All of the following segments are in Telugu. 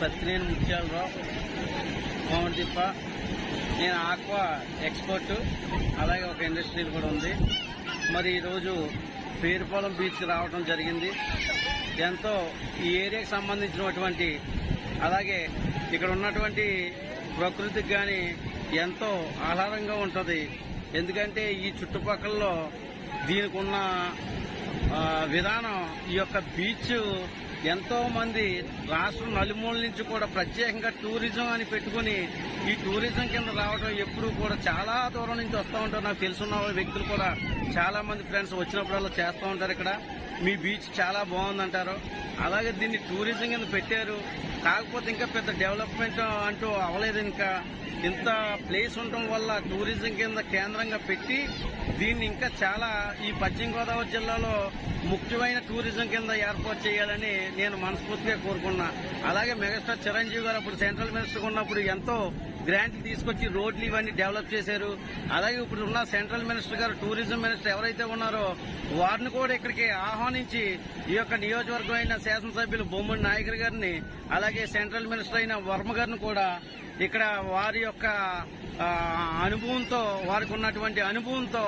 సత్యనేని ముత్యాలరావు కోమటిప్ప నేను ఆక్వా ఎక్స్పోర్ట్ అలాగే ఒక ఇండస్ట్రీ కూడా ఉంది. మరి ఈరోజు పేరుపాలెం బీచ్ రావడం జరిగింది. ఎంతో ఈ ఏరియాకి సంబంధించినటువంటి అలాగే ఇక్కడ ఉన్నటువంటి ప్రకృతికి కానీ ఎంతో ఆహ్లాదంగా ఉంటుంది. ఎందుకంటే ఈ చుట్టుపక్కలలో దీనికి ఉన్న విధానం ఈ యొక్క బీచ్ ఎంతో మంది రాష్ట్రం నలుమూల నుంచి కూడా ప్రత్యేకంగా టూరిజం అని పెట్టుకుని ఈ టూరిజం కింద రావడం ఎప్పుడు కూడా చాలా దూరం నుంచి వస్తూ ఉంటారు. నాకు తెలుసున్న వ్యక్తులు కూడా చాలా మంది ఫ్రెండ్స్ వచ్చినప్పుడల్లా చేస్తూ ఉంటారు ఇక్కడ. మీ బీచ్ చాలా బాగుందంటారు. అలాగే దీన్ని టూరిజం కింద పెట్టారు. కాకపోతే ఇంకా పెద్ద డెవలప్మెంట్ అంటూ అవ్వలేదు ఇంకా. ఇంత ప్లేస్ ఉండటం వల్ల టూరిజం కింద కేంద్రంగా పెట్టి దీన్ని ఇంకా చాలా ఈ పశ్చిమ గోదావరి జిల్లాలో ముఖ్యమైన టూరిజం కింద ఏర్పాటు చేయాలని నేను మనస్ఫూర్తిగా కోరుకున్నా. అలాగే మెగాస్టార్ చిరంజీవి గారు అప్పుడు సెంట్రల్ మినిస్టర్ ఉన్నప్పుడు ఎంతో గ్రాంట్లు తీసుకొచ్చి రోడ్లు ఇవన్నీ డెవలప్ చేశారు. అలాగే ఇప్పుడు ఉన్న సెంట్రల్ మినిస్టర్ గారు టూరిజం మినిస్టర్ ఎవరైతే ఉన్నారో వారిని కూడా ఇక్కడికి ఆహ్వానించి ఈ యొక్క నియోజకవర్గం అయిన శాసనసభ్యులు బొమ్మడి నాయకర్ గారిని అలాగే సెంట్రల్ మినిస్టర్ అయిన వర్మ గారిని కూడా ఇక్కడ వారి యొక్క అనుభవంతో వారికి ఉన్నటువంటి అనుభవంతో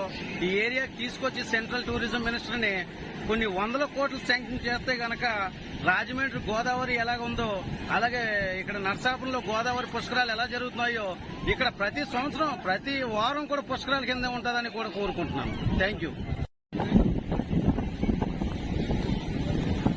ఈ ఏరియాకి తీసుకొచ్చి సెంట్రల్ టూరిజం మినిస్టర్ని కొన్ని వందల కోట్లు శాంక్షన్ చేస్తే గనక రాజమండ్రి గోదావరి ఎలాగ ఉందో అలాగే ఇక్కడ నర్సాపురంలో గోదావరి పుష్కరాలు ఎలా జరుగుతున్నాయో ఇక్కడ ప్రతి సంవత్సరం ప్రతి వారం కూడా పుష్కరాల కింద ఉంటుందని కూడా కోరుకుంటున్నాను. Thank you